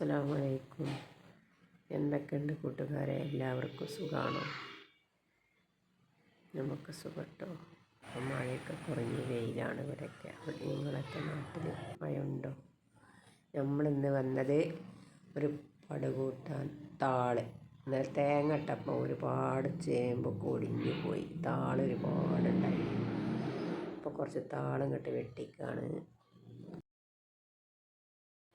അസ്സലാമു അലൈക്കും എന്തൊക്കെയുണ്ട് കൂട്ടുകാരെ? എല്ലാവർക്കും സുഖമാണോ നമുക്ക് സുഖട്ടോ? അപ്പം മഴയൊക്കെ കുറഞ്ഞ് വെയിലാണ് ഇവിടെയൊക്കെ. നിങ്ങളൊക്കെ നാട്ടിൽ മഴയുണ്ടോ? നമ്മളിന്ന് വന്നത് ഒരു പടുകൂട്ടാൻ താൾ. എന്നാൽ തേങ്ങ ഇട്ടപ്പോൾ ഒരുപാട് ചേമ്പ് കൊടിഞ്ഞു പോയി. താൾ ഒരുപാടുണ്ടായി. അപ്പോൾ കുറച്ച് താളം ഇങ്ങോട്ട് വെട്ടിക്കാണ്.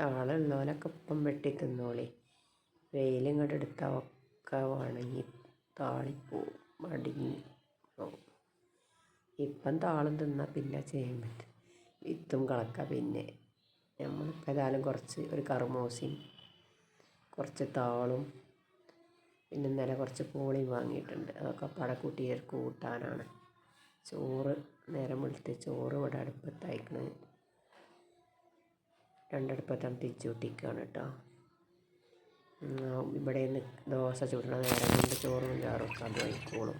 താളുള്ളവരൊക്കെ ഇപ്പം വെട്ടി തിന്നോളി വെയിലിങ്ങോട്ട് എടുത്താൽ ഒക്കെ ഉണങ്ങി താളിപ്പോവും പോവും. ഇപ്പം താളും തിന്നാൽ പിന്നെ ചെയ്യാൻ പറ്റും വിത്തും കളക്കാം പിന്നെ. നമ്മളിപ്പോൾ ഏതായാലും കുറച്ച് ഒരു കറുമൂസയും കുറച്ച് താളും പിന്നെ ഇന്നലെ കുറച്ച് പൂളിയും വാങ്ങിയിട്ടുണ്ട്. അതൊക്കെ പടക്കൂട്ടി കൂട്ടാനാണ്. ചോറ് നേരം വെളുത്ത് ചോറ് ഇവിടെ അടുപ്പത്ത് അയക്കണത് രണ്ടടുപ്പത്താണ് തിരിച്ച് കൂട്ടിക്കുകയാണ് കേട്ടോ. ഇവിടെ നിന്ന് ദോശ ചുടണ നേരം കൊണ്ട് ചോറും ചാറും അത് വയ്ക്കോളും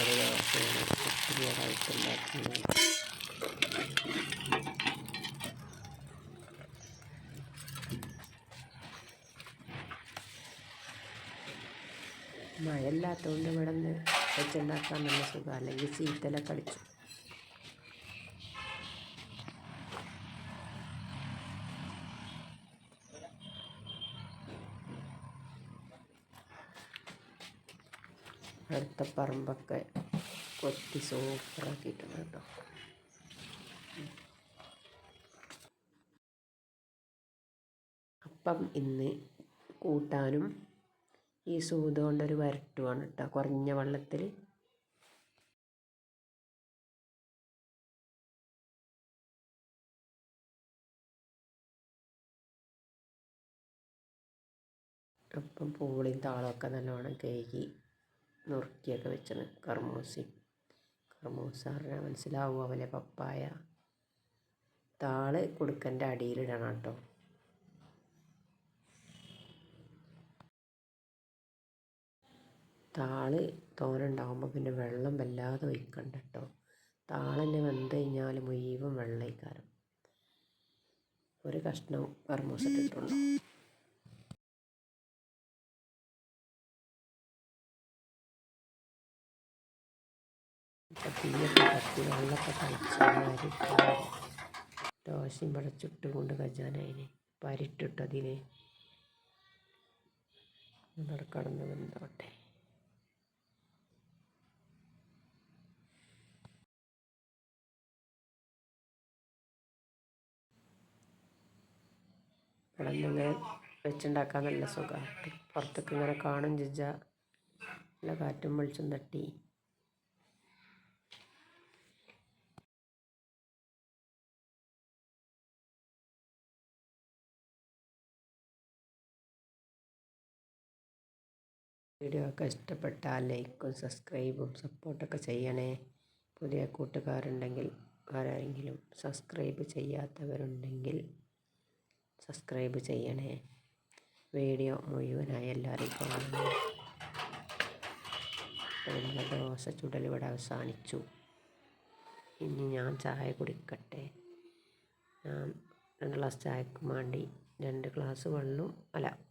ഒരു ദോശയാണ് ഒത്തിരിയായിട്ടുണ്ടാക്കുന്നത് മഴ ഇല്ലാത്തതുകൊണ്ട് ഇവിടെ നിന്ന് വെച്ചുണ്ടാക്കാൻ നല്ല സുഖം. അല്ലെങ്കിൽ ചീത്തല അടിച്ചു. അടുത്ത പറമ്പൊക്കെ കൊത്തി സൂപ്പറാക്കിയിട്ടുണ്ട് കേട്ടോ. അപ്പം ഇന്ന് കൂട്ടാനും ഈ സൂത കൊണ്ടൊരു വരട്ടുമാണ് കേട്ടോ കുറഞ്ഞ വെള്ളത്തിൽ അപ്പം പൂളിയും താളമൊക്കെ നല്ലോണം കഴുകി നുറുക്കിയൊക്കെ വെച്ചാണ്. കർമൂസി കർമൂസ പറഞ്ഞാൽ മനസ്സിലാവും? അവലെ പപ്പായ. താൾ കുടുക്കന്റെ അടിയിലിടണം കേട്ടോ താൾ തോനുണ്ടാകുമ്പോൾ പിന്നെ വെള്ളം വല്ലാതെ ഒഴിക്കണ്ട കേട്ടോ താളന്നെ വെന്ത് കഴിഞ്ഞാൽ മുഴുവൻ വെള്ളയിക്കാരം ഒരു കഷ്ണം കർമൂസ ഇട്ടിട്ടുണ്ടോ തീയൊക്കെ വെള്ളമൊക്കെ തിളച്ച് ദോശയും ഇവിടെ ചുട്ടുകൊണ്ട് കജാനതിന് പരിട്ടിട്ട് അതിന് കടന്ന് വെന്തോട്ടെ. ഇങ്ങനെ വെച്ചുണ്ടാക്കാൻ നല്ല സുഖമാണ് പുറത്തേക്ക് ഇങ്ങനെ കാണും ചിജ നല്ല കാറ്റും വെളിച്ചും തട്ടി. വീഡിയോ ഒക്കെ ഇഷ്ടപ്പെട്ടാൽ ലൈക്കും സബ്സ്ക്രൈബും സപ്പോർട്ടൊക്കെ ചെയ്യണേ. പുതിയ കൂട്ടുകാരുണ്ടെങ്കിൽ ആരെങ്കിലും സബ്സ്ക്രൈബ് ചെയ്യാത്തവരുണ്ടെങ്കിൽ സബ്സ്ക്രൈബ് ചെയ്യണേ. വീഡിയോ മുഴുവനായി എല്ലാവരും കാണണം ദോശ ചുടലിവിടെ അവസാനിച്ചു. ഇനി ഞാൻ ചായ കുടിക്കട്ടെ. ഞാൻ രണ്ട് ഗ്ലാസ് ചായക്ക് വേണ്ടി രണ്ട് ഗ്ലാസ് വെള്ളം അല്ല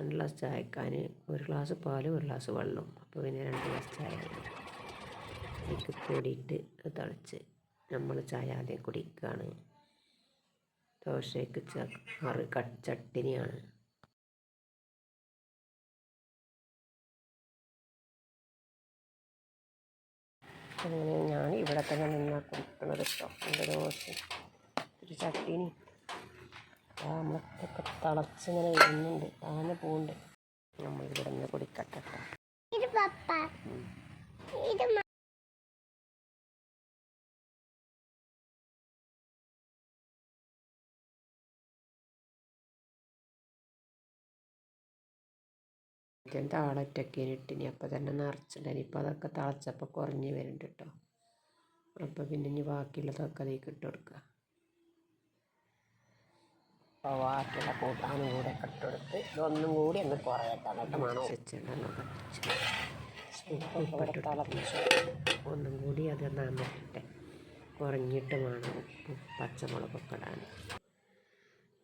രണ്ട് ഗ്ലാസ് ചായക്കാന് ഒരു ഗ്ലാസ് പാലും ഒരു ഗ്ലാസ് വെള്ളവും. അപ്പോൾ പിന്നെ രണ്ട് ഗ്ലാസ് ചായ അതിലേക്ക് പൊടിയിട്ട് തിളച്ച് നമ്മൾ ചായ ആദ്യം കുടിക്കുകയാണ്. ദോശയ്ക്ക് മറി ചട്ടിനിയാണ്. അങ്ങനെ ഞാൻ ഇവിടെ തന്നെ നിന്നാൽ കുടിക്കണത് കേട്ടോ. എന്റെ ദോശ ഒരു ചട്ടിനി. നമ്മളൊക്കെ തിളച്ചിങ്ങനെ വരുന്നുണ്ട് താഴെ പോകുന്നുണ്ട് നമ്മൾ ഇവിടെ നിന്ന് കുടിക്കട്ടെ ഞാൻ താളറ്റൊക്കെ ഇട്ടിനി അപ്പോൾ തന്നെ നിറച്ചിട്ടുണ്ടായി ഇപ്പോൾ അതൊക്കെ തിളച്ചപ്പോൾ കുറഞ്ഞ് വരുന്നുണ്ട് കേട്ടോ അപ്പോൾ പിന്നെ ഇനി ബാക്കിയുള്ളതൊക്കെ അതേക്ക് ഇട്ട് കൊടുക്കുക ബാക്കിയുള്ള കൂട്ടാനും കൂടെ ഇട്ടെടുത്ത് ഇതൊന്നും കൂടി ഒന്ന് കുറയട്ടെ. എന്നിട്ട് ഒന്നും കൂടി അത് നന്നിട്ടെ കുറഞ്ഞിട്ട് വേണം ഉപ്പും പച്ചമുളകൊക്കെ ഇടാൻ.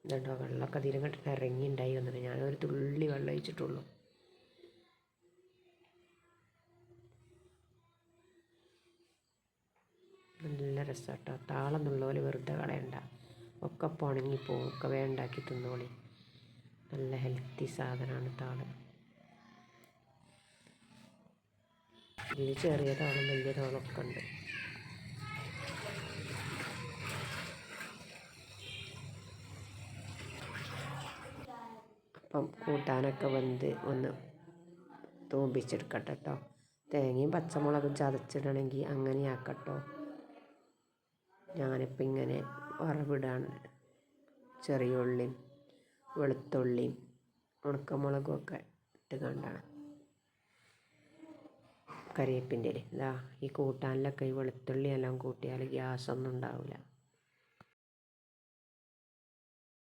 ഇതുണ്ടോ വെള്ളമൊക്കെ തീരെ കണ്ടിട്ട് ഇറങ്ങി ഉണ്ടായി വന്നിട്ട്. ഞാനൊരു തുള്ളി വെള്ളം ഒഴിച്ചിട്ടുള്ളൂ. നല്ല രസമാട്ടോ താളം പോലെ വെറുതെ കളയണ്ട. ഒക്കെ പൊണങ്ങി ഉണങ്ങിപ്പോവും ഒക്കെ വേണ്ടാക്കി തിന്നോളി. നല്ല ഹെൽത്തി സാധനമാണ് താൾ. ഇതിൽ ചെറിയ താളും വലിയ താളൊക്കെ ഉണ്ട്. അപ്പം കൂട്ടാനൊക്കെ വെന്ത് ഒന്ന് തൂമ്പിച്ചെടുക്കട്ടെ കേട്ടോ തേങ്ങയും പച്ചമുളകും ചതച്ചിടണമെങ്കിൽ അങ്ങനെ ആക്കട്ടോ ഞാനിപ്പോൾ ഇങ്ങനെ വറവിടാണ്. ചെറിയ ഉള്ളിയും വെളുത്തുള്ളിയും ഉണക്കമുളകും ഒക്കെ ഇട്ട് കണ്ടാണ്. ഇതാ ഈ കൂട്ടാനിലൊക്കെ ഈ വെളുത്തുള്ളി എല്ലാം കൂട്ടിയാൽ ഗ്യാസൊന്നും ഉണ്ടാവില്ല.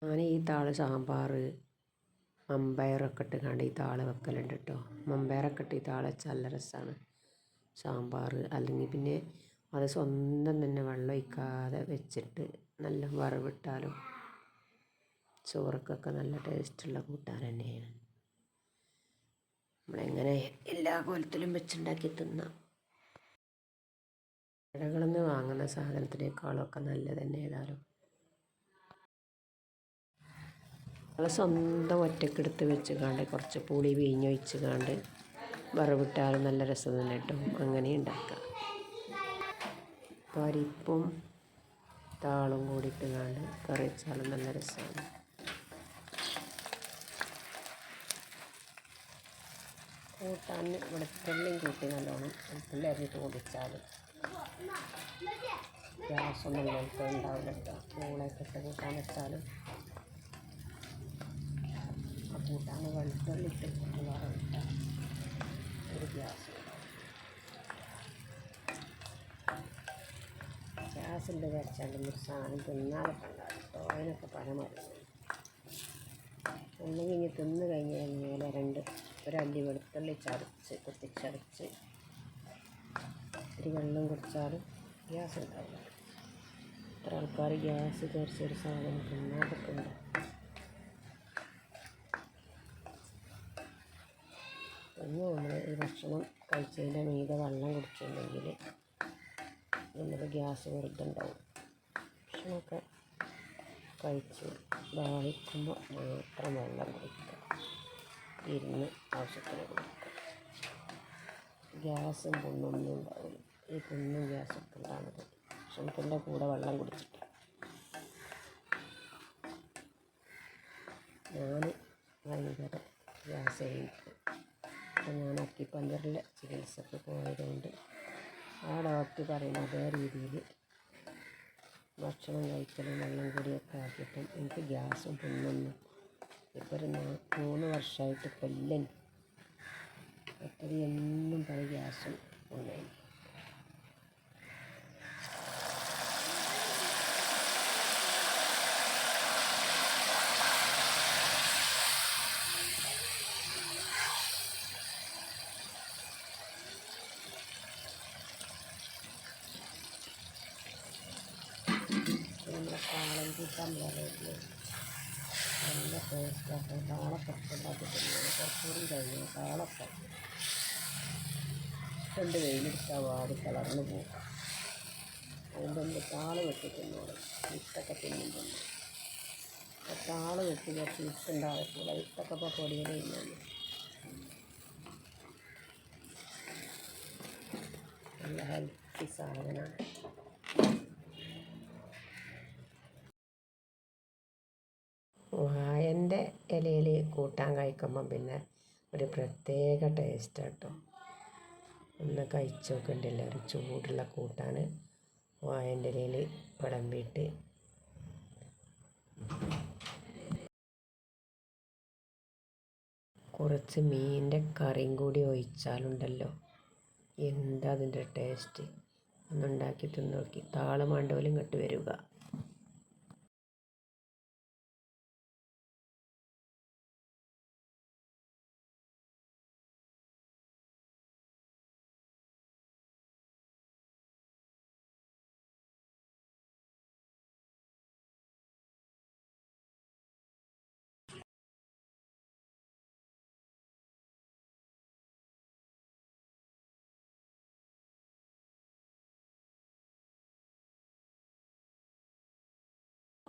ഞാൻ ഈ താൾ സാമ്പാർ മമ്പയറൊക്കെ ഇട്ട് കണ്ട് ഈ താൾ വെക്കലുണ്ട് കേട്ടോ. മമ്പയറൊക്കെ ഇട്ട് ഈ താൾ വെച്ചാൽ നല്ല രസമാണ് സാമ്പാർ അല്ലെങ്കിൽ പിന്നെ അത് സ്വന്തം തന്നെ വെള്ളം ഒഴിക്കാതെ വെച്ചിട്ട് നല്ല വറവിട്ടാലും ചോറക്കൊക്കെ നല്ല ടേസ്റ്റുള്ള കൂട്ടാൻ തന്നെയാണ്. നമ്മളെങ്ങനെ എല്ലാ കോലത്തിലും വെച്ചുണ്ടാക്കി തിന്നാം. കടകളിൽ നിന്ന് വാങ്ങുന്ന സാധനത്തിനേക്കാളൊക്കെ നല്ല തന്നെ ഏതായാലും. നമ്മൾ സ്വന്തം ഒറ്റക്കെടുത്ത് വെച്ച് കാണ്ട് കുറച്ച് പുളി ഒഴിച്ച് കാണ്ട് വറവിട്ടാലും നല്ല രസം തന്നെ കിട്ടും. അങ്ങനെ ഉണ്ടാക്കാം. പരിപ്പും താളും കൂടി ഇട്ടുകൊണ്ട് കറി വെച്ചാലും നല്ല രസമാണ്. കൂട്ടാൻ വെളുത്തുള്ളിയും കൂട്ടി നല്ലോണം വെളുത്തുള്ളി അരിഞ്ഞിട്ട് കുടിച്ചാൽ ഗ്യാസൊന്നും നമുക്ക് ഉണ്ടാവില്ല കേട്ടോ പൂളയൊക്കെ ഇട്ട് കൂട്ടാൻ വെച്ചാലും ആ കൂട്ടാൻ വെളുത്തുള്ളി ഇട്ട് വറവിട്ട ഒരു ഗ്യാസ് ഗ്യാസിന്റെ വെച്ചാലും ഒരു സാധനം തിന്നാതെ ഉണ്ടാവും കേട്ടോ. അതിനൊക്കെ പരമായിരുന്നു ഒന്നുകിൽ ഇനി തിന്ന് കഴിഞ്ഞ് കഴിഞ്ഞാൽ രണ്ട് ഒരല്ലി വെളുത്തുള്ളി ചതച്ച് കുത്തിച്ചതച്ച് ഒത്തിരി വെള്ളം കുടിച്ചാലും ഗ്യാസ് ഉണ്ടാവില്ല. ഇത്ര ആൾക്കാർ ഗ്യാസ് കുറച്ചൊരു സാധനം തിന്നാതൊക്കെ ഉണ്ട് ഒന്ന് നമ്മൾ ഈ ഭക്ഷണം കഴിച്ചതിന്റെ മീത വെള്ളം കുടിച്ചിട്ടുണ്ടെങ്കിൽ നമുക്ക് ഗ്യാസ് വെറുതെ ഉണ്ടാവും ഭക്ഷണമൊക്കെ കഴിച്ച് ദാഹിക്കുമ്പോൾ മാത്രം വെള്ളം കുടിക്കുക ഇരുന്ന് ആവശ്യത്തിന് കുടിക്കുക ഗ്യാസും പുണ്ണൊന്നും ഉണ്ടാവില്ല. ഈ പുണ്ണും ഗ്യാസൊക്കെ ഉണ്ടാകുന്നത് ഭക്ഷണത്തിന്റെ കൂടെ വെള്ളം കുടിച്ചിട്ട്. ഞാൻ ഭയങ്കര ഗ്യാസ് കഴിക്കും അപ്പം ഞാൻ അക്കിപ്പഞ്ചറിലെ ചികിത്സക്ക് പോയതുകൊണ്ട് ആ ഡോക്ടർ പറയുന്ന അതേ രീതിയിൽ. ഭക്ഷണം കഴിക്കലും വെള്ളം കൂടിയൊക്കെ ആക്കിയിട്ടും എനിക്ക് ഗ്യാസും പുണ്ണൊന്നും ഇപ്പോൾ ഒരു മൂന്ന് വർഷമായിട്ട് കൊല്ലൻ ഒത്തിരി എന്നും പല ഗ്യാസും ഉണ്ടായി നമ്മുടെ കാളം കൂട്ടാൻ പറയുന്നത് നല്ല ടേസ്റ്റാണ് താളപ്പൊക്കെ ഉണ്ടാക്കിയിട്ടുണ്ട്. കുറച്ചുകൂടി കഴിയും താളപ്പം രണ്ട് വെയിലെടുത്താൽ വാടി കളർന്ന് പോകും ഒന്ന് താൾ വെട്ടി തിന്നോളും. വിത്തൊക്കെ തിന്നും തിന്നും. അപ്പോൾ താൾ വെട്ടി കുറച്ച് വിത്തുണ്ടാകത്തില്ല വിത്തൊക്കെ ഇപ്പോൾ തിന്നു നല്ല ഹെൽത്തി സാധനമാണ് വായന്റെ ഇലയിൽ കൂട്ടാൻ കഴിക്കുമ്പം പിന്നെ ഒരു പ്രത്യേക ടേസ്റ്റ് കേട്ടോ ഒന്ന് കഴിച്ചു നോക്കണ്ടില്ല. ഒരു ചൂടുള്ള കൂട്ടാണ് വായന്റെ ഇലയിൽ വിളമ്പിയിട്ട് കുറച്ച് മീനിന്റെ കറിയും കൂടി ഒഴിച്ചാലുണ്ടല്ലോ. എന്താ അതിന്റെ ടേസ്റ്റ് ഒന്നുണ്ടാക്കി തിന്നോക്കി താളം വേണ്ടവരും ഇങ്ങോട്ട് വരിക.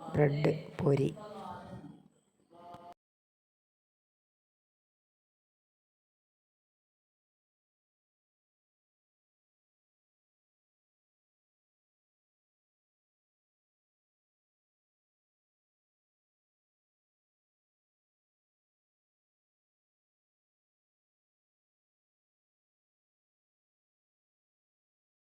ബ്രെഡ് പൊരി.